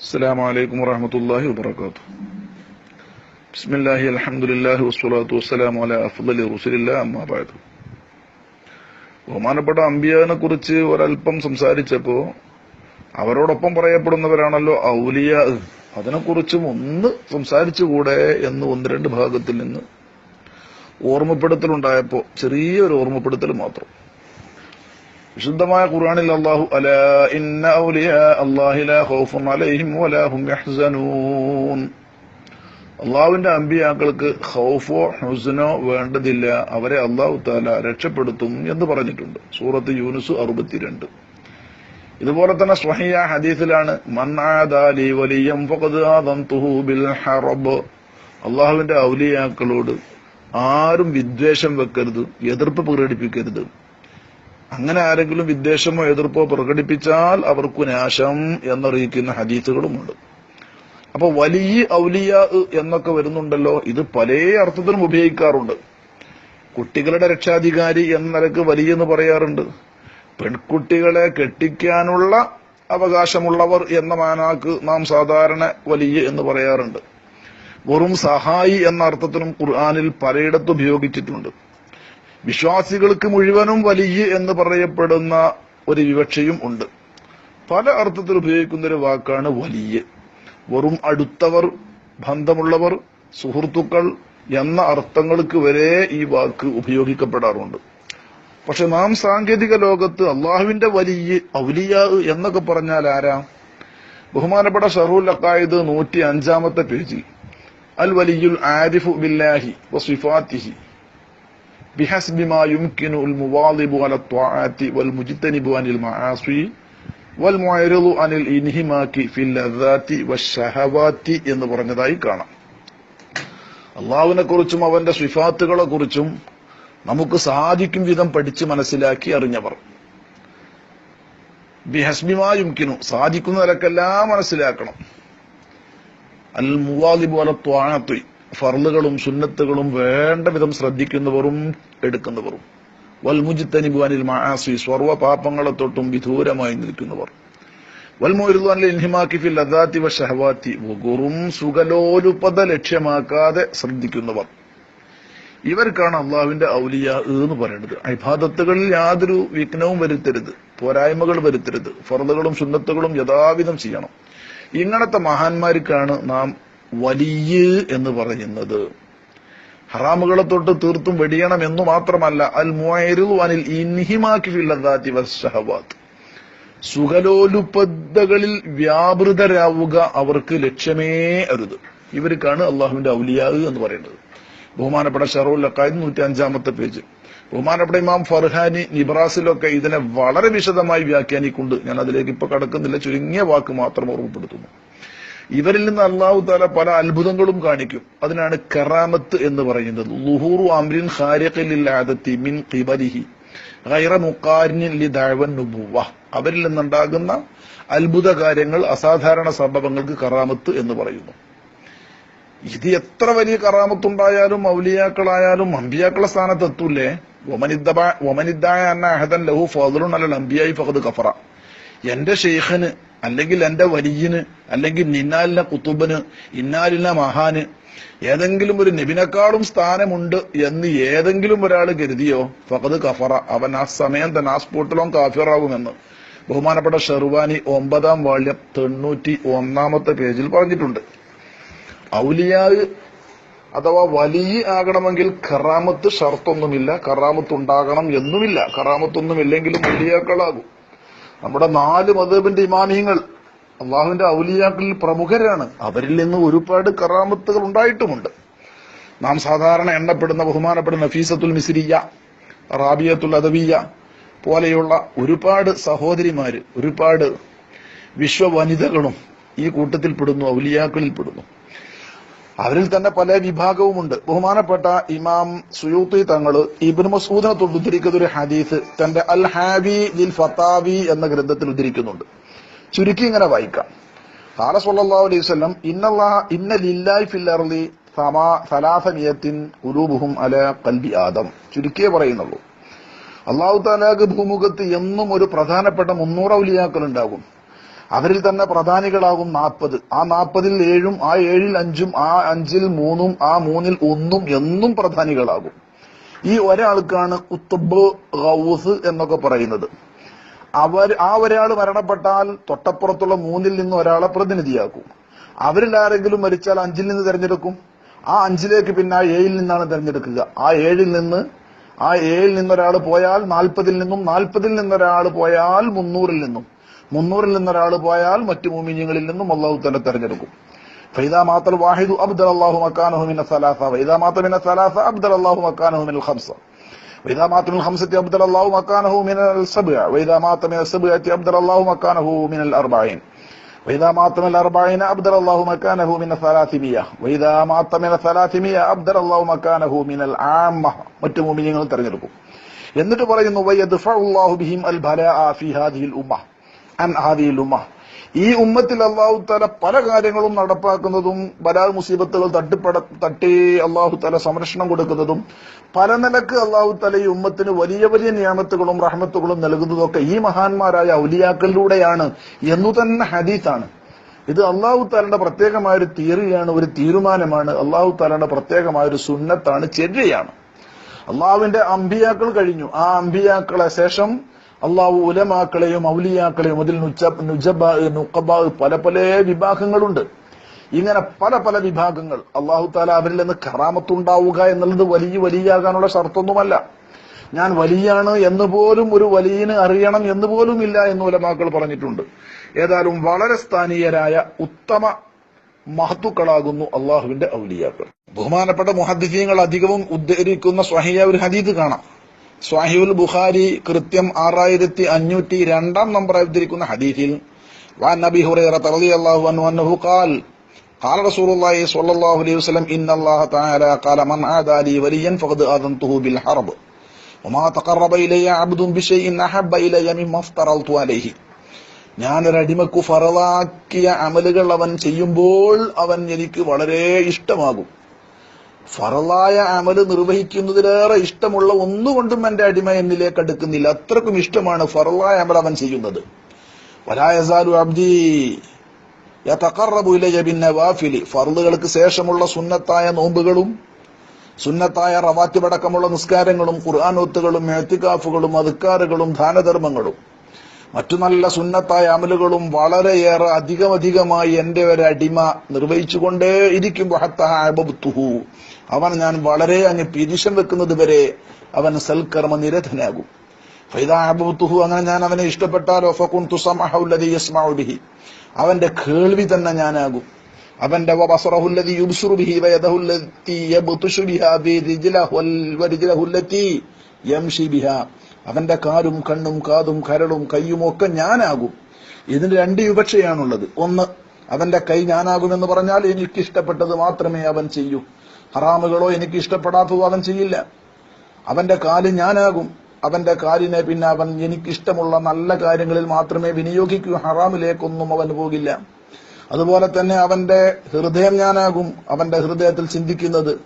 السلام عليكم ورحمة الله وبركاته بسم الله الحمد لله والصلاة والسلام على أفضل رسول الله أما بعد ബഹുമാനപ്പെട്ട അമ്പിയാനെ കുറിച്ച് ഒരല്പം സംസാരിച്ചപ്പോ അവരോടൊപ്പം പറയപ്പെടുന്നവരാണല്ലോ ഔലിയ അതിനെക്കുറിച്ചും ഒന്ന് സംസാരിച്ചുകൂടെ എന്ന് ഒന്ന് രണ്ട് ഭാഗത്തിൽ നിന്ന് ഓർമ്മപ്പെടുത്തലുണ്ടായപ്പോ ചെറിയൊരു ഓർമ്മപ്പെടുത്തൽ മാത്രം വിശുദ്ധമായ ഖുർആനിൽ അല്ലാഹു അല ഇന്ന ഔലിയ അല്ലാഹി ലാ ഖൗഫുൻ അലൈഹിം വലാ യഹ്സനൂൻ. അള്ളാഹുവിന്റെ അമ്പിയാക്കൾക്ക് ഖൗഫോ ഹുസ്നോ വേണ്ടതില്ല. അവരെ അള്ളാഹു താല രക്ഷപ്പെടുത്തും എന്ന് പറഞ്ഞിട്ടുണ്ട്. സൂറത്ത് യൂനുസ് അറുപത്തിരണ്ട്. ഇതുപോലെ തന്നെ സ്വഹിയ ഹദീസിലാണ് മന്നാദാലി വലിയം ബിൽ ഹറബ്. അള്ളാഹുവിന്റെ ഔലിയാക്കളോട് ആരും വിദ്വേഷം വെക്കരുത് എതിർപ്പ് പ്രകടിപ്പിക്കരുത്. അങ്ങനെ ആരെങ്കിലും വിദ്വേഷമോ എതിർപ്പോ പ്രകടിപ്പിച്ചാൽ അവർക്കു നാശം എന്നറിയിക്കുന്ന ഹദീസുകളുമുണ്ട്. അപ്പൊ വലിയ ഔലിയ എന്നൊക്കെ വരുന്നുണ്ടല്ലോ ഇത് പല അർത്ഥത്തിലും ഉപയോഗിക്കാറുണ്ട്. കുട്ടികളുടെ രക്ഷാധികാരി എന്ന നിലയ്ക്ക് വലിയ എന്ന് പറയാറുണ്ട്. പെൺകുട്ടികളെ കെട്ടിക്കാനുള്ള അവകാശമുള്ളവർ എന്ന മാനാക്ക് നാം സാധാരണ വലിയ എന്ന് പറയാറുണ്ട്. വെറും സഹായി എന്ന അർത്ഥത്തിനും ഖുർആാനിൽ പലയിടത്ത് ഉപയോഗിച്ചിട്ടുണ്ട്. വിശ്വാസികൾക്ക് മുഴുവനും വലിയ എന്ന് പറയപ്പെടുന്ന ഒരു വിവക്ഷയും ഉണ്ട്. പല അർത്ഥത്തിൽ ഉപയോഗിക്കുന്ന ഒരു വാക്കാണ് വലിയ. വെറും അടുത്തവർ ബന്ധമുള്ളവർ സുഹൃത്തുക്കൾ എന്ന അർത്ഥങ്ങൾക്ക് വരെ ഈ വാക്ക് ഉപയോഗിക്കപ്പെടാറുണ്ട്. പക്ഷെ നാം സാങ്കേതിക ലോകത്ത് അള്ളാഹുവിന്റെ വലിയ ഔലിയ എന്നൊക്കെ പറഞ്ഞാൽ ആരാ? ബഹുമാനപ്പെട്ട ഷറൂൽ അക്കായത് നൂറ്റി അഞ്ചാമത്തെ പേജിൽ അൽ വലിയുൽ ആരിഫു ബില്ലാഹി വസിഫാത്തിഹി بحسب ما يمكن المواظب على الطاعات والمجتنب عن المعاصي والمعرض عن الانهماك في اللذات والشهوات എന്ന് പറഞ്ഞതായി കാണാം അള്ളാഹുവിനെ കുറിച്ചും അവന്റെ സിഫാത്തുകളെ കുറിച്ചും നമുക്ക് സാധിക്കും വിധം പഠിച്ച് മനസ്സിലാക്കി അറിഞ്ഞവർ ബിഹസ്ബിമായുംകിനു സാധിക്കുന്ന നിലക്കെല്ലാം മനസ്സിലാക്കണം അൽ മുവാലിബ് അല ത്വാണത്വി ഫർളുകളും സുന്നത്തുകളും വേണ്ട വിധം ശ്രദ്ധിക്കുന്നവരും എടുക്കുന്നവരും. വൽമുജിത്തനിബുവാനിൽ മാസി സ്വർവ പാപങ്ങളെ തൊട്ടും വിദൂരമായി നിൽക്കുന്നവർ. വൽമോരുദ്വാനിൽ ലദാത്തി വ ഷഹവാത്തി വെറും സുഖലോലുപത ലക്ഷ്യമാക്കാതെ ശ്രദ്ധിക്കുന്നവർ. ഇവർക്കാണ് അള്ളാഹുവിന്റെ ഔലിയ എന്ന് പറയുന്നത് അഭാദത്തുകളിൽ യാതൊരു വിഘ്നവും വരുത്തരുത് പോരായ്മകൾ വരുത്തരുത്. ഫർദുകളും സുന്നത്തുകളും യഥാവിധം ചെയ്യണം. ഇങ്ങനത്തെ മഹാന്മാർക്കാണ് നാം വലിയ എന്ന് പറയുന്നത്. ഹറാമുകളെ തൊട്ട് തീർത്തും വെടിയണം എന്ന് മാത്രമല്ല അൽ മുരുവാനിൽ ഇൻഹിമാക്കിഫില്ലാത്തി വസ്സഹവാത്ത് സുഖലോലുപതകളിൽ വ്യാപൃതരാവുക അവർക്ക് ലക്ഷ്യമേ അരുത്. ഇവർക്കാണ് അള്ളാഹുവിന്റെ ഔലിയാവ് എന്ന് പറയുന്നത്. ബഹുമാനപ്പെട്ട ഷറൂൽ അക്കായത് നൂറ്റി അഞ്ചാമത്തെ പേജ്. ബഹുമാനപ്പെട്ട ഇമാം ഫർഹാനി നിബ്രാസിലൊക്കെ ഇതിനെ വളരെ വിശദമായി വ്യാഖ്യാനിക്കൊണ്ട് ഞാൻ അതിലേക്ക് ഇപ്പൊ കടക്കുന്നില്ല. ചുരുങ്ങിയ വാക്ക് മാത്രം ഓർമ്മപ്പെടുത്തുന്നു. ഇവരിൽ നിന്ന് അള്ളാഹു താല പല അത്ഭുതങ്ങളും കാണിക്കും. അതിനാണ് കറാമത്ത് എന്ന് പറയുന്നത്. ലുഹൂറു അമ്രിൻ ഖാരിഖില്ലാദത്തി മിൻ ഖിബലിഹി ഗൈറ അവരിൽ നിന്നുണ്ടാകുന്ന അത്ഭുത കാര്യങ്ങൾ അസാധാരണ സംഭവങ്ങൾക്ക് കറാമത്ത് എന്ന് പറയുന്നു. ഇത് എത്ര വലിയ കറാമത്തുണ്ടായാലും മൗലിയാക്കളായാലും അമ്പിയാക്കളെ സ്ഥാനത്ത് എത്തൂലേ? ഒമനിദ്ദായ അന്ന അഹദൻ ലഹു ഫാദറുൻ അല്ല അമ്പിയായി ഫഹദ് കഫറ. എന്റെ ഷെയ്ഖന് അല്ലെങ്കിൽ എന്റെ വലിയന് അല്ലെങ്കിൽ നിന്നാലിന കുത്തുബന് ഇന്നാലിന മഹാന് ഏതെങ്കിലും ഒരു നബിനേക്കാളും സ്ഥാനമുണ്ട് എന്ന് ഏതെങ്കിലും ഒരാൾ കരുതിയോ? ഫഹദ് കഫറ. അവൻ ആ സമയം തന്നെ ആ സ്പോട്ടിലും കാഫിറാകുമെന്ന്. ബഹുമാനപ്പെട്ട ഷെർവാനി ഒമ്പതാം വാള്യം തൊണ്ണൂറ്റി ഒന്നാമത്തെ പേജിൽ പറഞ്ഞിട്ടുണ്ട്. ഔലിയാവ് അഥവാ വലിയ ആകണമെങ്കിൽ കറാമത്ത് ഷർത്തൊന്നുമില്ല കറാമത്ത് ഉണ്ടാകണം എന്നുമില്ല. കറാമത്തൊന്നുമില്ലെങ്കിലും വലിയാക്കളാകും. നമ്മുടെ നാല് മതബിന്റെ ഇമാമിയങ്ങൾ അള്ളാഹുവിന്റെ ഔലിയാക്കളിൽ പ്രമുഖരാണ്. അവരിൽ നിന്ന് ഒരുപാട് കറാമത്തുകൾ ഉണ്ടായിട്ടുമുണ്ട്. നാം സാധാരണ എണ്ണപ്പെടുന്ന ബഹുമാനപ്പെടുന്ന ഫീസത്തുൽ മിസിരിയ റാബിയത്തുൽ അദവിയ പോലെയുള്ള ഒരുപാട് സഹോദരിമാര് ഒരുപാട് വിശ്വവനിതകളും ഈ കൂട്ടത്തിൽ കൂട്ടത്തിൽപ്പെടുന്നു ഔലിയാക്കളിൽ പെടുന്നു. അവരിൽ തന്നെ പല വിഭാഗവുമുണ്ട്. ബഹുമാനപ്പെട്ട ഇമാം സുയൂത്തി തങ്ങൾ ഇബിൻ മസൂദിനെ ഉദ്ധരിക്കുന്ന ഒരു ഹദീസ് തന്റെ അൽ ഹാബി ലിൽ ഫത്താവി എന്ന ഗ്രന്ഥത്തിൽ ഉദ്ധരിക്കുന്നുണ്ട്. ചുരുക്കി ഇങ്ങനെ വായിക്കാം. ഖാല സല്ലല്ലാഹു അലൈഹി വസല്ലം ഇന്നല്ലാഹ ഇന്ന ലില്ലാഹി ഫിൽ അർളി സമാ സലാസമിയത്തിൻ ഖുലൂബുഹും അല ഖൽബി ആദം. ചുരുക്കിയേ പറയുന്നുള്ളൂ. അള്ളാഹു താലാക്ക് ഭൂമുഖത്ത് എന്നും ഒരു പ്രധാനപ്പെട്ട മുന്നൂറ് ഔലിയാക്കൾ ഉണ്ടാകും അവരിൽ തന്നെ പ്രധാനികളാകും നാൽപ്പത്. ആ നാൽപ്പതിൽ ഏഴും ആ ഏഴിൽ അഞ്ചും ആ അഞ്ചിൽ മൂന്നും ആ മൂന്നിൽ ഒന്നും എന്നും പ്രധാനികളാകും. ഈ ഒരാൾക്കാണ് കുത്തുബ് ഗൗസ് എന്നൊക്കെ പറയുന്നത്. അവർ ആ ഒരാൾ മരണപ്പെട്ടാൽ തൊട്ടപ്പുറത്തുള്ള മൂന്നിൽ നിന്ന് ഒരാളെ പ്രതിനിധിയാക്കും. അവരിൽ ആരെങ്കിലും മരിച്ചാൽ അഞ്ചിൽ നിന്ന് തിരഞ്ഞെടുക്കും. ആ അഞ്ചിലേക്ക് പിന്നെ ആ ഏഴിൽ നിന്നാണ് തിരഞ്ഞെടുക്കുക. ആ ഏഴിൽ നിന്ന് ആ ഏഴിൽ നിന്നൊരാൾ പോയാൽ നാൽപ്പതിൽ നിന്നും നാൽപ്പതിൽ നിന്നൊരാൾ പോയാൽ മുന്നൂറിൽ നിന്നും. മുന്നൂറിൽ നിന്നൊരാൾ പോയാൽ മറ്റു മൂമിഞ്ഞുങ്ങളിൽ നിന്നും അള്ളാഹു തന്നെ തെരഞ്ഞെടുക്കും فإذا مات الواحد أبدل الله مكانه من الثلاثة وإذا مات من الثلاثة أبدل الله مكانه من الخمسة وإذا مات من الخمسة أبدل الله مكانه من السبع وإذا مات من السبعة أبدل الله مكانه من الأربعين وإذا مات من الأربعين أبدل الله مكانه من الثلاثمية وإذا مات من الثلاثمية أبدل الله مكانه من العامة മറ്റു മുഅ്മിനീങ്ങൾ തെരഞ്ഞെടുക്കും എന്നിട്ട് പറയുന്നു വയദ്ഫഉല്ലാഹു ബിഹിം അൽ ബലാഅ ഫീ ഹാദിഹിൽ ഉമ്മ ഈ ഉമ്മത്തിൽ അള്ളാഹു തല പല കാര്യങ്ങളും നടപ്പാക്കുന്നതും വരാ മുസീബത്തുകൾ തട്ടിപ്പട തട്ടി അള്ളാഹു തല സംരക്ഷണം കൊടുക്കുന്നതും പല നിലയ്ക്ക് അള്ളാഹു തല ഈ ഉമ്മത്തിന് വലിയ വലിയ നിയമത്തുകളും റഹ്മത്തുകളും നൽകുന്നതൊക്കെ ഈ മഹാന്മാരായ ഔലിയാക്കളിലൂടെയാണ് എന്നു തന്നെ ഹദീത്താണ് ഇത് അള്ളാഹു താലയുടെ പ്രത്യേകമായ ഒരു തിയറിയാണ് ഒരു തീരുമാനമാണ്. അള്ളാഹു താലയുടെ പ്രത്യേകമായ ഒരു സുന്നത്താണ് ചെര്യയാണ് അള്ളാഹുവിന്റെ അമ്പിയാക്കൾ കഴിഞ്ഞു. ആ അമ്പിയാക്കളെ ശേഷം അള്ളാഹു ഉലമാക്കളെയും ഔലിയാക്കളെയും അതിൽ നുജബ നുക്കബ പല പല വിഭാഗങ്ങളുണ്ട്. ഇങ്ങനെ പല പല വിഭാഗങ്ങൾ അള്ളാഹു താല അവരിൽ നിന്ന് കറാമത്തുണ്ടാവുക എന്നുള്ളത് വലിയ വലിയാകാനുള്ള ഷർത്തൊന്നുമല്ല. ഞാൻ വലിയാണ് എന്ന് പോലും ഒരു വലിയന് അറിയണം എന്ന് പോലും ഇല്ല എന്ന് ഉലമാക്കൾ പറഞ്ഞിട്ടുണ്ട്. ഏതായാലും വളരെ സ്ഥാനീയരായ ഉത്തമ മഹത്തുക്കളാകുന്നു അള്ളാഹുവിന്റെ ഔലിയാക്കൾ. ബഹുമാനപ്പെട്ട മുഹദ്ദിഫീങ്ങൾ അധികവും ഉദ്ധരിക്കുന്ന സ്വഹിയ ഒരു ഹദീദ് കാണാം. സ്വാഹിബുൽ ബുഖാരി കൃത്യം ആറായിരത്തി അഞ്ഞൂറ്റി രണ്ടാം നമ്പറായി ഉദ്ധരിക്കുന്ന ഹദീസിൽ وعن ابي هريره رضي الله عنه انه قال قال رسول الله صلى الله عليه وسلم ان الله تعالى قال من عادى لي وليا فقد اذنته بالحرب وما تقرب الي عبد بشيء احب الي مما افترضت عليه ഞാനൊരു അടിമക്കു ഫറലാക്കിയ അമലുകൾ അവൻ ചെയ്യുമ്പോൾ അവൻ എനിക്ക് വളരെ ഇഷ്ടമാകും ഫറലായ അമൽ നിർവഹിക്കുന്നതിലേറെ ഇഷ്ടമുള്ള ഒന്നുകൊണ്ടും എന്റെ അടിമ എന്നിലേക്ക് അടുക്കുന്നില്ല. അത്രക്കും ഇഷ്ടമാണ് ഫറലായ അമൽ അവൻ ചെയ്യുന്നത്. വലായസാലു അബ്ദി ശേഷമുള്ള സുന്നത്തായ നോമ്പുകളും സുന്നത്തായ റവാത്തിപടക്കമുള്ള നിസ്കാരങ്ങളും ഖുർആാനോത്തുകളും എഴുത്തിക്കാഫുകളും അതുക്കാറുകളും ദാനധർമ്മങ്ങളും. മറ്റു നല്ല സുന്നത്തായ അമലുകളും വളരെയേറെ അധികമധികമായി എന്റെ ഒരു അടിമ നിർവഹിച്ചുകൊണ്ടേ ഇരിക്കും അവൻ ഞാൻ വളരെ അങ്ങ് പിരിശം വെക്കുന്നത് വരെ അവൻ സൽക്കർമ്മ നിരതനാകും. ഫൈദാബുത്തുഹു അങ്ങനെ ഞാൻ അവനെ ഇഷ്ടപ്പെട്ടാലോ ഫക്കുൻ തുസമഹുല്ലതി അവന്റെ കേൾവി തന്നെ ഞാനാകും. അവന്റെ ബിഹി. അവന്റെ കാലും കണ്ണും കാതും കരളും കയ്യും ഒക്കെ ഞാനാകും. ഇതിന് രണ്ട് വിവക്ഷയാണുള്ളത്. ഒന്ന് അവന്റെ കൈ ഞാനാകുമെന്ന് പറഞ്ഞാൽ എനിക്കിഷ്ടപ്പെട്ടത് മാത്രമേ അവൻ ചെയ്യൂ. ഹറാമുകളോ എനിക്ക് ഇഷ്ടപ്പെടാത്തതോ അവൻ ചെയ്യില്ല. അവന്റെ കാൽ ഞാനാകും. അവന്റെ കാലിനെ പിന്നെ അവൻ എനിക്കിഷ്ടമുള്ള നല്ല കാര്യങ്ങളിൽ മാത്രമേ വിനിയോഗിക്കൂ. ഹറാമിലേക്കൊന്നും അവൻ പോകില്ല. അതുപോലെ തന്നെ അവന്റെ ഹൃദയം ഞാനാകും. അവന്റെ ഹൃദയത്തിൽ ചിന്തിക്കുന്നത്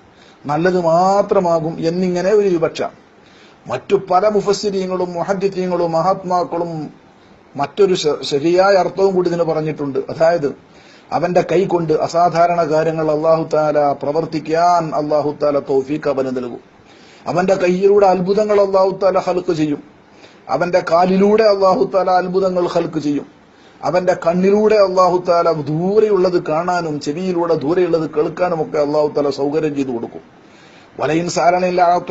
നല്ലത് മാത്രമാകും എന്നിങ്ങനെ ഒരു വിപക്ഷ മറ്റു പല മുഫസ്സിരിയങ്ങളും മുഹദ്ദിത്തീങ്ങളും മഹാത്മാക്കളും മറ്റൊരു ശരിയായ അർത്ഥവും കൂടി ഇതിന് പറഞ്ഞിട്ടുണ്ട്. അതായത് അവന്റെ കൈകൊണ്ട് അസാധാരണ കാര്യങ്ങൾ അള്ളാഹു താല പ്രവർത്തിക്കാൻ അള്ളാഹു താല തൗഫീഖ് അവന് നൽകും. അവന്റെ കൈയിലൂടെ അത്ഭുതങ്ങൾ അള്ളാഹു താല ഹൽക്ക് ചെയ്യും. അവന്റെ കാലിലൂടെ അള്ളാഹു താല അത്ഭുതങ്ങൾ ഹൽക്ക് ചെയ്യും. അവന്റെ കണ്ണിലൂടെ അള്ളാഹു താല ദൂരെയുള്ളത് കാണാനും ചെവിയിലൂടെ ദൂരെയുള്ളത് കേൾക്കാനും ഒക്കെ അള്ളാഹു താല സൗകര്യം ചെയ്തു കൊടുക്കും. വലയിൻ സാരണില്ല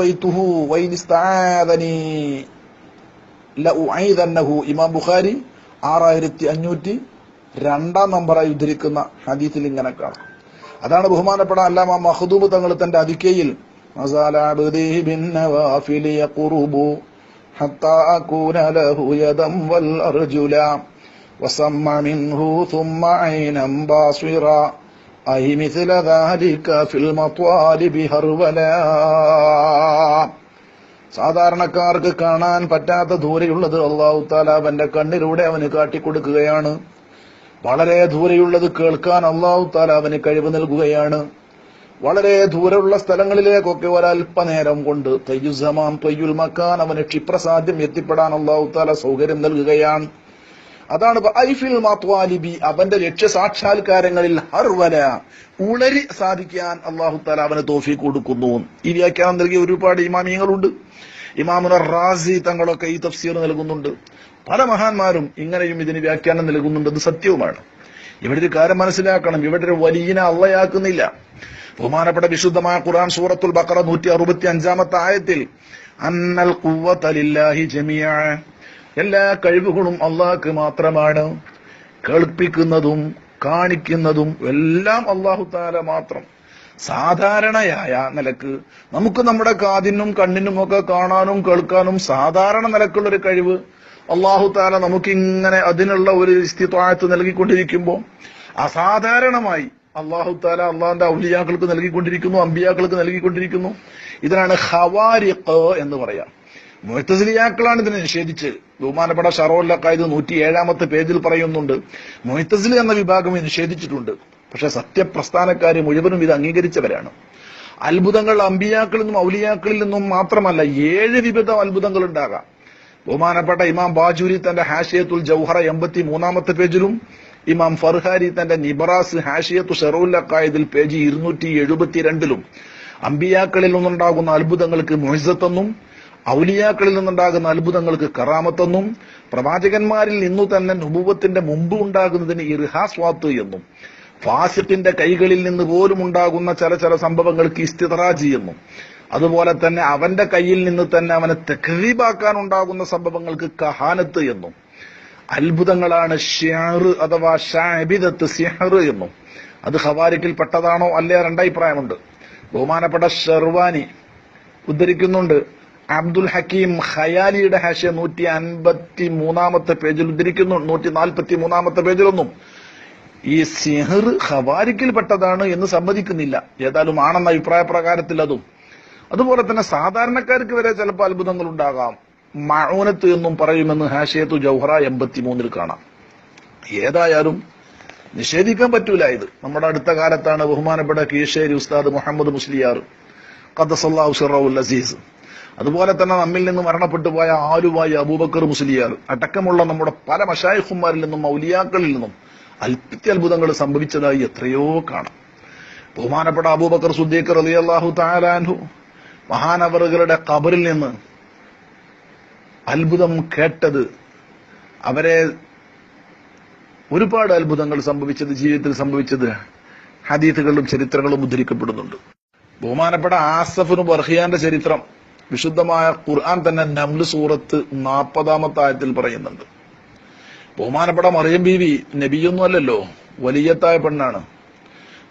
ഇമാം ബുഖാരി ആറായിരത്തി അഞ്ഞൂറ്റി രണ്ടാം നമ്പറായി ഉദ്ധരിക്കുന്ന ഹദീത്തിൽ ഇങ്ങനെ കാണാം. അതാണ് ബഹുമാനപ്പെട്ട അല്ലാമ മഹദൂബ് തങ്ങൾ തന്റെ അതിക്കയിൽ സാധാരണക്കാർക്ക് കാണാൻ പറ്റാത്ത ദൂരെയുള്ളത് അള്ളാഹു താലാബന്റെ കണ്ണിലൂടെ അവന് കാട്ടിക്കൊടുക്കുകയാണ്. വളരെ ദൂരെയുള്ളത് കേൾക്കാൻ അള്ളാഹു താല അവന് കഴിവ് നൽകുകയാണ്. വളരെ ദൂരമുള്ള സ്ഥലങ്ങളിലേക്കൊക്കെ ഒരല്പനേരം കൊണ്ട് തയ്യുസമാം തയ്യുൽ മക്കാൻ അവന് ക്ഷിപ്രസാധ്യം എത്തിപ്പെടാൻ അള്ളാഹു താല സൗകര്യം നൽകുകയാണ്. അതാണ് ഐഫിൽ മാത്വാലിബി അവന്റെ ലക്ഷ്യസാക്ഷാത്കാരങ്ങളിൽ ഹർവല ഉളരി സാധിക്കാൻ അള്ളാഹു താല അവന് തോഫി കൊടുക്കുന്നു. ഈ വ്യാഖ്യാനം നൽകിയ ഒരുപാട് ഇമാമിയങ്ങളുണ്ട്. ഇമാമുന റാസി തങ്ങളൊക്കെ ഈ തഫ്സീർ നൽകുന്നുണ്ട്. പല മഹാന്മാരും ഇങ്ങനെയും ഇതിന് വ്യാഖ്യാനം നൽകുന്നുണ്ട് അത് സത്യവുമാണ്. ഇവിടെ ഒരു കാര്യം മനസ്സിലാക്കണം. ഇവിടെ ഒരു വലിയനെ അള്ളയാക്കുന്നില്ല. ബഹുമാനപ്പെട്ട വിശുദ്ധമായ ഖുറാൻ സൂറത്തുൽ ബക്കറ നൂറ്റി അറുപത്തി അഞ്ചാമത്തെ ആയത്തിൽ അന്നൽ ലില്ലാഹി ജമിയ എല്ലാ കഴിവുകളും അള്ളാഹ്ക്ക് മാത്രമാണ്. കേൾപ്പിക്കുന്നതും കാണിക്കുന്നതും എല്ലാം അള്ളാഹു താല മാത്രം. സാധാരണയായ നിലയ്ക്ക് നമുക്ക് നമ്മുടെ കാതിനും കണ്ണിനും ഒക്കെ കാണാനും കേൾക്കാനും സാധാരണ നിലക്കുള്ള ഒരു കഴിവ് അള്ളാഹു താല നമുക്കിങ്ങനെ അതിനുള്ള ഒരു സ്ഥിത്വായത്ത് നൽകിക്കൊണ്ടിരിക്കുമ്പോൾ അസാധാരണമായി അള്ളാഹു താല അള്ളാഹിന്റെ ഔലിയാക്കൾക്ക് നൽകിക്കൊണ്ടിരിക്കുന്നു അമ്പിയാക്കൾക്ക് നൽകിക്കൊണ്ടിരിക്കുന്നു. ഇതിനാണ് ഹവാരിഖ് എന്ന് പറയാം. മൊഹത്തസിലിയാക്കളാണ് ഇതിനെ നിഷേധിച്ച്. ബഹുമാനപ്പെട്ട ഷറോല്ലക്കായത് നൂറ്റി ഏഴാമത്തെ പേജിൽ പറയുന്നുണ്ട്. മൊഹത്തസിലി എന്ന വിഭാഗം നിഷേധിച്ചിട്ടുണ്ട്. പക്ഷെ സത്യപ്രസ്ഥാനക്കാർ മുഴുവനും ഇത് അംഗീകരിച്ചവരാണ്. അത്ഭുതങ്ങൾ അമ്പിയാക്കളിൽ നിന്നും ഔലിയാക്കളിൽ നിന്നും മാത്രമല്ല ഏഴ് വിവിധ അത്ഭുതങ്ങൾ ഉണ്ടാകാം. ബഹുമാനപ്പെട്ട ഇമാം ബാജൂരി തന്റെ ഹാഷിയത്തുൽ ജൗഹറ എൺപത്തി മൂന്നാമത്തെ പേജിലും ഇമാം ഫർഹാരി തന്റെ നിബറാസ് ഹാഷിയത്തു ഷെറുല്ലക്കായതിൽ പേജ് ഇരുന്നൂറ്റി എഴുപത്തിരണ്ടിലും അമ്പിയാക്കളിൽ നിന്നുണ്ടാകുന്ന അത്ഭുതങ്ങൾക്ക് മൊഹിസത്തെന്നും ഔലിയാക്കളിൽ നിന്നുണ്ടാകുന്ന അത്ഭുതങ്ങൾക്ക് കറാമത്തെന്നും പ്രവാചകന്മാരിൽ നിന്നു തന്നെ നുപുവത്തിന്റെ മുമ്പ് ഉണ്ടാകുന്നതിന് ഇർഹാസ്വാത്ത് എന്നും ഫാസിഖിന്റെ കൈകളിൽ നിന്ന് പോലും ഉണ്ടാകുന്ന ചില ചില സംഭവങ്ങൾക്ക് ഇസ്തിതറാജി എന്നും അതുപോലെ തന്നെ അവന്റെ കയ്യിൽ നിന്ന് തന്നെ അവനെ തെക്കീബാക്കാൻ ഉണ്ടാകുന്ന സംഭവങ്ങൾക്ക് കഹാനത്ത് എന്നും അത്ഭുതങ്ങളാണ് ഷിയർ അഥവാ ഷാബിദത്ത് സിഹർ എന്നും. അത് ഹവാരിക്കിൽ പെട്ടതാണോ അല്ലേ രണ്ടഭിപ്രായമുണ്ട്. ബഹുമാനപ്പെട്ട ഷെർവാനി ഉദ്ധരിക്കുന്നുണ്ട് അബ്ദുൽ ഹക്കീം ഖയാലിയുടെ ഹാഷ നൂറ്റി അൻപത്തി മൂന്നാമത്തെ പേജിൽ ഉദ്ധരിക്കുന്നു നൂറ്റി നാൽപ്പത്തി മൂന്നാമത്തെ പേജിലൊന്നും. ഈ സിഹർ ഹവാരിക്കിൽ പെട്ടതാണ് എന്ന് സമ്മതിക്കുന്നില്ല. ഏതായാലും ആണെന്ന അഭിപ്രായ പ്രകാരത്തിൽ അതും. അതുപോലെ തന്നെ സാധാരണക്കാർക്ക് വരെ ചിലപ്പോൾ അത്ഭുതങ്ങൾ ഉണ്ടാകാം. മഴൂനത്ത് എന്നും പറയുമെന്ന് ഹാഷിയത്തു ജൗഹറ എൺപത്തി മൂന്നിൽ കാണാം. ഏതായാലും നിഷേധിക്കാൻ പറ്റൂല ഇത്. നമ്മുടെ അടുത്ത കാലത്താണ് ബഹുമാനപ്പെട്ട കീശേരി ഉസ്താദ് മുഹമ്മദ് മുസ്ലിയാർ ഖദ്സല്ലാഹു അസീസ്. അതുപോലെ തന്നെ നമ്മിൽ നിന്ന് മരണപ്പെട്ടു പോയ ആലുവായി അബൂബക്കർ മുസ്ലിയാർ അടക്കമുള്ള നമ്മുടെ പല മഷായിഹുമാരിൽ നിന്നും മൗലിയാക്കളിൽ നിന്നും അത്ഭുതങ്ങൾ സംഭവിച്ചതായി എത്രയോ കാണാം. ബഹുമാനപ്പെട്ട അബൂബക്കർ സുദ്ദീഖ് അള്ളാഹു താലാൻഹു മഹാനവറുകളുടെ കബറിൽ നിന്ന് അത്ഭുതം കേട്ടത് അവരെ ഒരുപാട് അത്ഭുതങ്ങൾ സംഭവിച്ചത് ജീവിതത്തിൽ സംഭവിച്ചത് ഹദീത്തുകളിലും ചരിത്രങ്ങളും ഉദ്ധരിക്കപ്പെടുന്നുണ്ട്. ബഹുമാനപ്പെട്ട ആസഫിനു ബർഹിയാന്റെ ചരിത്രം വിശുദ്ധമായ ഖുർആൻ തന്നെ നംൽ സൂറത്ത് നാൽപ്പതാമത്തെ ആയത്തിൽ പറയുന്നുണ്ട്. ബഹുമാനപ്പെട്ട മറിയം ബീവി നബിയൊന്നും അല്ലല്ലോ വലിയത്തായ പെണ്ണാണ്.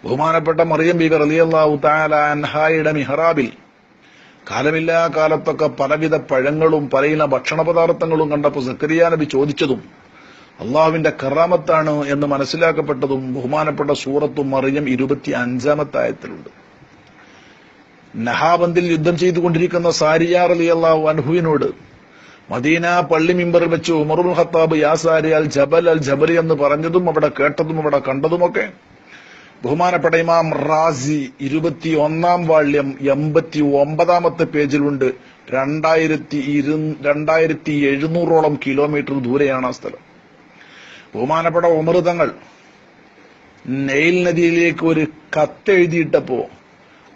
ബഹുമാനപ്പെട്ട മറിയം ബീവി റലിയല്ലാഹു താല അൻഹായുടെ മിഹറാബിൽ കാലമില്ലാ കാലത്തൊക്കെ പലവിധ പഴങ്ങളും പലയിന ഭക്ഷണ പദാർത്ഥങ്ങളും കണ്ടപ്പോൾ സക്കരിയ നബി ചോദിച്ചതും അള്ളാഹുവിന്റെ കറാമത്താണ് എന്ന് മനസ്സിലാക്കപ്പെട്ടതും ബഹുമാനപ്പെട്ട സൂറത്തും മറിയം ഇരുപത്തി അഞ്ചാമത്തെ ആയത്തിലുണ്ട് നഹാബന്ദിൽ യുദ്ധം ചെയ്തുകൊണ്ടിരിക്കുന്ന സാരിയാർ അലി അള്ളാഹു അൻഹുവിനോട് മദീന പള്ളി മിമ്പറിൽ വെച്ച് ഉമറുൽ ഖത്താബ് യാ സാരി അൽ ജബൽ അൽ ജബലി എന്ന് പറഞ്ഞതും അവിടെ കേട്ടതും അവിടെ കണ്ടതുമൊക്കെ ബഹുമാനപ്പെട്ട ഇമാം റാസി ഇരുപത്തി ഒന്നാം വാള്യം എൺപത്തി ഒമ്പതാമത്തെ പേജിലുണ്ട്. രണ്ടായിരത്തി ഇരു രണ്ടായിരത്തി എഴുന്നൂറോളം കിലോമീറ്റർ ദൂരെയാണ് ആ സ്ഥലം. ബഹുമാനപ്പെട്ട ഉമർ തങ്ങൾ നെയിൽ നദിയിലേക്ക് ഒരു കത്തെഴുതിയിട്ടപ്പോ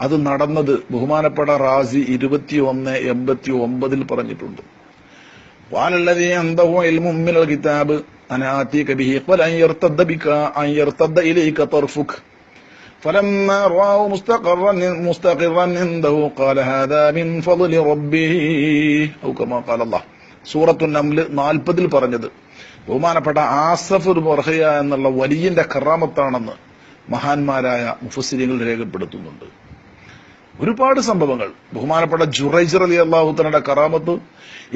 അത് നടന്നത് ബഹുമാനപ്പെട്ട റാസി ഇരുപത്തി ഒന്ന് എൺപത്തി ഒമ്പതിൽ പറഞ്ഞിട്ടുണ്ട്. വാലല്ലതേ അന്തഹോ എൽമുമ്മിൽ കിതാബ് അനാത്തി ബിഹി ഖലൻ യർതദ്ദ ബിക അൻ فلما رآه مستقرا مستقرا عنده قال هذا من فضل ربه أو كما قال الله സൂറത്തു നംല് നാൽപ്പതിൽ പറഞ്ഞത് ബഹുമാനപ്പെട്ട ആസഫ് ബർഹയ എന്നുള്ള വലിയന്റെ കറാമത്താണെന്ന് മഹാന്മാരായ മുഫസിരികൾ രേഖപ്പെടുത്തുന്നുണ്ട് ഒരുപാട് സംഭവങ്ങൾ. ബഹുമാനപ്പെട്ട ജുറൈജർ അലി അള്ളാഹുത്തനയുടെ കറാമത്ത്.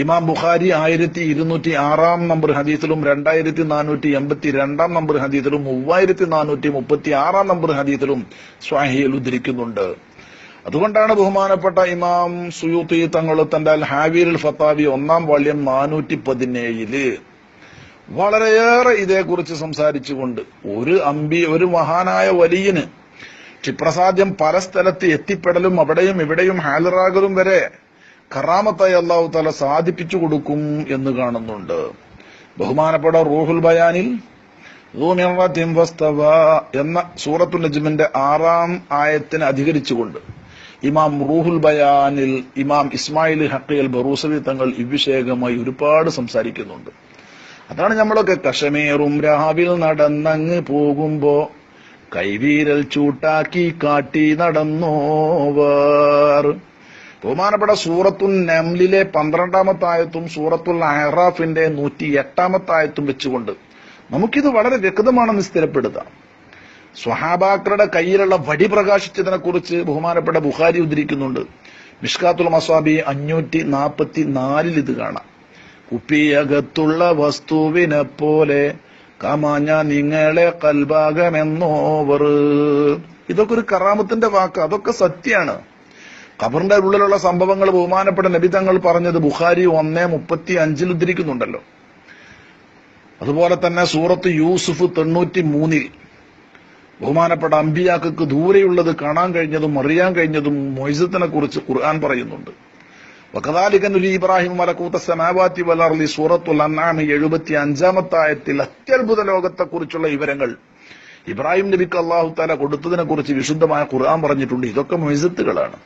ഇമാം ബുഖാരി ആയിരത്തി ഇരുന്നൂറ്റി ആറാം നമ്പർ ഹദീസിലും രണ്ടായിരത്തി നാനൂറ്റി എൺപത്തി രണ്ടാം നമ്പർ ഹദീസിലും മൂവായിരത്തി നാനൂറ്റി മുപ്പത്തി ആറാം നമ്പർ ഹദീസിലും സ്വാഹിയിൽ ഉദ്ധരിക്കുന്നുണ്ട്. അതുകൊണ്ടാണ് ബഹുമാനപ്പെട്ട ഇമാം സുയൂത്തി തങ്ങൾ തന്റെ അൽ ഹാവീൽ ഫത്താവി ഒന്നാം വാള്യം നാനൂറ്റി പതിനേഴിൽ വളരെയേറെ ഇതേക്കുറിച്ച് സംസാരിച്ചുകൊണ്ട് ഒരു അമ്പി ഒരു മഹാനായ വലിയന് ക്ഷിപ്രസാദ്യം പല സ്ഥലത്ത് എത്തിപ്പെടലും അവിടെയും ഇവിടെയും ഹാജരാകലും വരെ കറാമത്തായി അള്ളാഹു തല സാധിപ്പിച്ചു കൊടുക്കും എന്ന് കാണുന്നുണ്ട്. ബഹുമാനപ്പെട്ട റൂഹുൽ ബയാനിൽ എന്ന സൂറത്തുൽ നജ്മിന്റെ ആറാം ആയത്തിന് അധികരിച്ചുകൊണ്ട് ഇമാം റൂഹുൽ ബയാനിൽ ഇമാം ഇസ്മായിൽ ഹക്കിയൽ ബറൂസവി തങ്ങൾ ഇവിഷേകമായി ഒരുപാട് സംസാരിക്കുന്നുണ്ട്. അതാണ് നമ്മളൊക്കെ കശമേറും രാവിൽ നടന്നങ്ങ് പോകുമ്പോ കൈവീരൽ ചൂട്ടാക്കി കാട്ടി നടന്നോവർ. ബഹുമാനപ്പെട്ട സൂറത്തുൽ നംലിലെ പന്ത്രണ്ടാമത്തായത്തും സൂറത്തുൽ അഹ്റാഫിന്റെ നൂറ്റി എട്ടാമത്തായത്തും വെച്ചുകൊണ്ട് നമുക്കിത് വളരെ വ്യക്തമാണെന്ന് സ്ഥിരപ്പെടുക സ്വഹാബാക്കളുടെ കയ്യിലുള്ള വടി പ്രകാശിച്ചതിനെ കുറിച്ച് ബഹുമാനപ്പെട്ട ബുഹാരി ഉദ്ധരിക്കുന്നുണ്ട്. മിഷ്കാത്തുൽ മസാബി അഞ്ഞൂറ്റി നാൽപ്പത്തി നാലിൽ ഇത് കാണാം. കുപ്പിയകത്തുള്ള വസ്തുവിനെ പോലെ കാമാഞ്ഞ നിങ്ങളെ കൽഭാഗമെന്നോവർ. ഇതൊക്കെ ഒരു കറാമത്തിന്റെ വാക്ക് അതൊക്കെ സത്യാണ് ഖബറിന്റെ ഉള്ളിലുള്ള സംഭവങ്ങൾ ബഹുമാനപ്പെട്ട നബി തങ്ങൾ പറഞ്ഞത് ബുഖാരി ഒന്നേ മുപ്പത്തി അഞ്ചിൽ ഉദ്ധരിക്കുന്നുണ്ടല്ലോ. അതുപോലെ തന്നെ സൂറത്ത് യൂസുഫ് തൊണ്ണൂറ്റി മൂന്നിൽ ബഹുമാനപ്പെട്ട അമ്പിയാക്കൾക്ക് ദൂരെയുള്ളത് കാണാൻ കഴിഞ്ഞതും അറിയാൻ കഴിഞ്ഞതും മൊയ്സത്തിനെ കുറിച്ച് ഖുർആൻ പറയുന്നുണ്ട്. വകദാലികനുലി ഇബ്രാഹിം മലക്കൂത്ത സമാവാത്തി വലർലി സൂറത്തുൽ അന്നാമി എഴുപത്തി അഞ്ചാമത്തായത്തിൽ അത്യത്ഭുത ലോകത്തെക്കുറിച്ചുള്ള വിവരങ്ങൾ ഇബ്രാഹിം നബിക്ക് അള്ളാഹു താല കൊടുത്തതിനെ കുറിച്ച് വിശുദ്ധമായ ഖുർആൻ പറഞ്ഞിട്ടുണ്ട്. ഇതൊക്കെ മൊയ്സത്തുകളാണ്.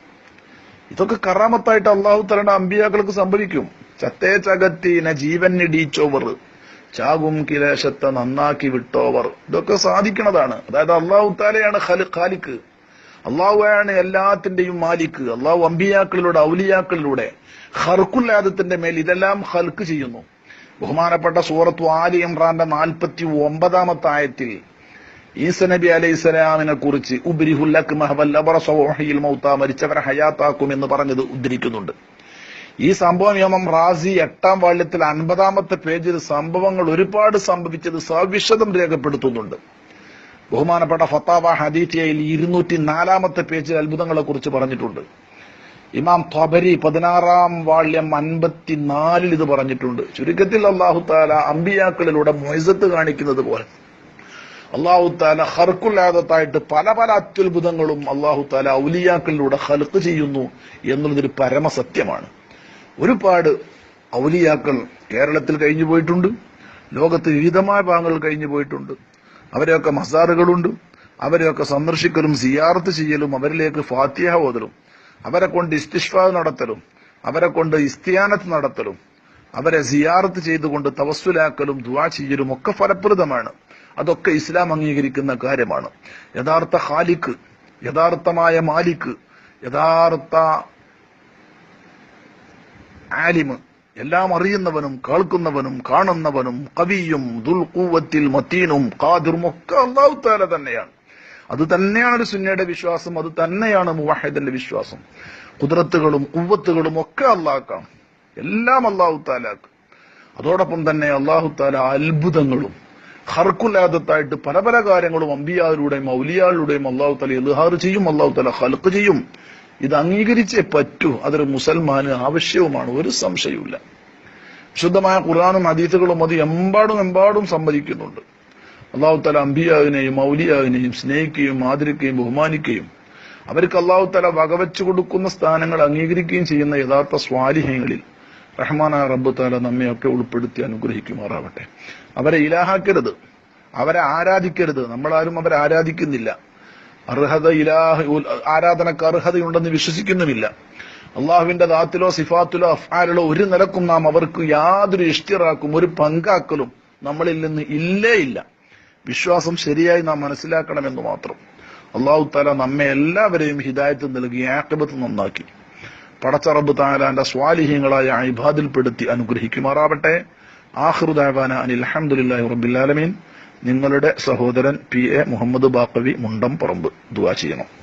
ഇതൊക്കെ കറാമത്തായിട്ട് അള്ളാഹു തലയുടെ അമ്പിയാക്കൾക്ക് സംഭവിക്കും. ചത്തേ ചകത്തീന ജീവൻ ഇടീച്ചോവർ ചാകും കിലേശത്തെ നന്നാക്കി വിട്ടോവർ. ഇതൊക്കെ സാധിക്കണതാണ് അതായത് അള്ളാഹു താലയാണ് ഖാലിക്ക് അള്ളാഹുവാണ് എല്ലാത്തിന്റെയും മാലിക്ക് അള്ളാഹു അമ്പിയാക്കളിലൂടെ ഔലിയാക്കളിലൂടെ ഹർക്കുല്ലാദത്തിന്റെ മേൽ ഇതെല്ലാം ഹൽക്ക് ചെയ്യുന്നു. ബഹുമാനപ്പെട്ട സൂറത്ത് ആലി ഇമ്രാന്റെ നാൽപ്പത്തി ഒമ്പതാമത്തെ ആയത്തിൽ ഈസ നബി അലൈഹി സ്വലാമിനെ കുറിച്ച് ഉബ്രിഹുല്ലക് മഹബല്ലബറസോഹിയിൽ മൗത്ത മരിച്ചവരെ ഹയാത്താക്കും എന്ന് പറഞ്ഞത് ഉദ്ധരിക്കുന്നുണ്ട്. ഈ സംഭവം നിയമം റാസി എട്ടാം വാള്യത്തിൽ അൻപതാമത്തെ പേജിൽ സംഭവങ്ങൾ ഒരുപാട് സംഭവിച്ചത് സവിശദം രേഖപ്പെടുത്തുന്നുണ്ട്. ബഹുമാനപ്പെട്ട ഫത്താബ ഹദീറ്റിയയിൽ ഇരുന്നൂറ്റി നാലാമത്തെ പേജിൽ അത്ഭുതങ്ങളെ കുറിച്ച് പറഞ്ഞിട്ടുണ്ട്. ഇമാം ത്വബരി പതിനാറാം വാള്യം അൻപത്തിനാലിൽ ഇത് പറഞ്ഞിട്ടുണ്ട്. ചുരുക്കത്തിൽ അള്ളാഹു താല അമ്പിയാക്കളിലൂടെ മൊയ്സത്ത് കാണിക്കുന്നത് പോലെ. അള്ളാഹു താല ഹർക്കുല്ലാദത്തായിട്ട് പല പല അത്യുത്ഭുതങ്ങളും അള്ളാഹു താല ഔലിയാക്കളിലൂടെ ഹൽക്ക് ചെയ്യുന്നു എന്നുള്ളതൊരു പരമസത്യമാണ്. ഒരുപാട് ഔലിയാക്കൾ കേരളത്തിൽ കഴിഞ്ഞു പോയിട്ടുണ്ട് ലോകത്ത് വിവിധമായ ഭാഗങ്ങൾ കഴിഞ്ഞു പോയിട്ടുണ്ട് അവരെയൊക്കെ മസാറുകളുണ്ട്. അവരെയൊക്കെ സന്ദർശിക്കലും സിയാർത്ത് ചെയ്യലും അവരിലേക്ക് ഫാത്തിഹ ഓതലും. അവരെ കൊണ്ട് ഇസ്തിഷ്ഫാ നടത്തലും. അവരെ കൊണ്ട് ഇസ്തിയാനത്ത് നടത്തലും. അവരെ സിയാർത്ത് ചെയ്തുകൊണ്ട് തവസ്സുലാക്കലും ദുവാ ചെയ്യലും ഒക്കെ ഫലപ്രദമാണ്. അതൊക്കെ ഇസ്ലാം അംഗീകരിക്കുന്ന കാര്യമാണ്. യഥാർത്ഥ ഹാലിക്ക് യഥാർത്ഥമായ മാലിക്ക് യഥാർത്ഥ ആലിമ് എല്ലാം അറിയുന്നവനും കേൾക്കുന്നവനും കാണുന്നവനും കവിയും ദുൽഖൂവത്തിൽ മത്തീനും കാതിറും ഒക്കെ അള്ളാഹു താല തന്നെയാണ്. അത് തന്നെയാണ് ഒരു സുന്നയുടെ വിശ്വാസം അത് തന്നെയാണ് മുവാഹിദിന്റെ വിശ്വാസം. കുതിരത്തുകളും കുവ്വത്തുകളും ഒക്കെ അള്ളാഹ്ക്കാണ് എല്ലാം അള്ളാഹു താലാക്ക് അതോടൊപ്പം തന്നെ അള്ളാഹു താല അത്ഭുതങ്ങളും ഹർക്കുലാദത്തായിട്ട് പല പല കാര്യങ്ങളും അമ്പിയാരുടെയും ഔലിയാളുടെയും അള്ളാഹു താല ഇൽഹാർ ചെയ്യും അള്ളാഹു താല ഹൽക്ക് ചെയ്യും. ഇത് അംഗീകരിച്ചേ പറ്റൂ. അതൊരു മുസൽമാന് ആവശ്യവുമാണ്. ഒരു സംശയവുമില്ല. വിശുദ്ധമായ ഖുറാനും ഹദീസുകളും അത് എമ്പാടും എമ്പാടും സമ്മതിക്കുന്നുണ്ട് അള്ളാഹു തല അമ്പിയാവിനെയും മൗലിയാവിനെയും സ്നേഹിക്കുകയും ആദരിക്കുകയും ബഹുമാനിക്കുകയും അവർക്ക് അള്ളാഹു തല വകവെച്ചു കൊടുക്കുന്ന സ്ഥാനങ്ങൾ അംഗീകരിക്കുകയും ചെയ്യുന്ന യഥാർത്ഥ സ്വാലിഹ്യങ്ങളിൽ റഹ്മാന റബ്ബ് താല നമ്മയൊക്കെ ഉൾപ്പെടുത്തി അനുഗ്രഹിക്കുമാറാവട്ടെ. അവരെ ഇലാഹാക്കരുത്. അവരെ ആരാധിക്കരുത്. നമ്മളാരും അവരെ ആരാധിക്കുന്നില്ല. അർഹത ഇലാഹ ആരാധനക്ക് അർഹതയുണ്ടെന്ന് വിശ്വസിക്കുന്നുമില്ല. അള്ളാഹുവിന്റെ ദാത്തിലോ സിഫാത്തിലോ അഫ്ആലിലോ ഒരു നിലക്കും നാം അവർക്ക് യാതൊരു ഇഷ്ടിറാക്കും ഒരു പങ്കാക്കലും നമ്മളിൽ നിന്ന് ഇല്ലേ ഇല്ല. വിശ്വാസം ശരിയായി നാം മനസ്സിലാക്കണമെന്ന് മാത്രം. അള്ളാഹു താല നമ്മെ എല്ലാവരെയും ഹിദായത്ത് നൽകി ആക്കബത്ത് നന്നാക്കി. പടച്ചറബ് താലാന്റെ സ്വാലിഹ്യങ്ങളായ ഇബാദിൽപ്പെടുത്തി അനുഗ്രഹിക്കുമാറാവട്ടെ. ആഹ്റുദാബാന അനിൽ അഹമ്മദുല്ലാഹി റബ്ബില്ലാലമീൻ നിങ്ങളുടെ സഹോദരൻ P A Muhammad Baqavi Mundamparamba ദുവാ ചെയ്യണം.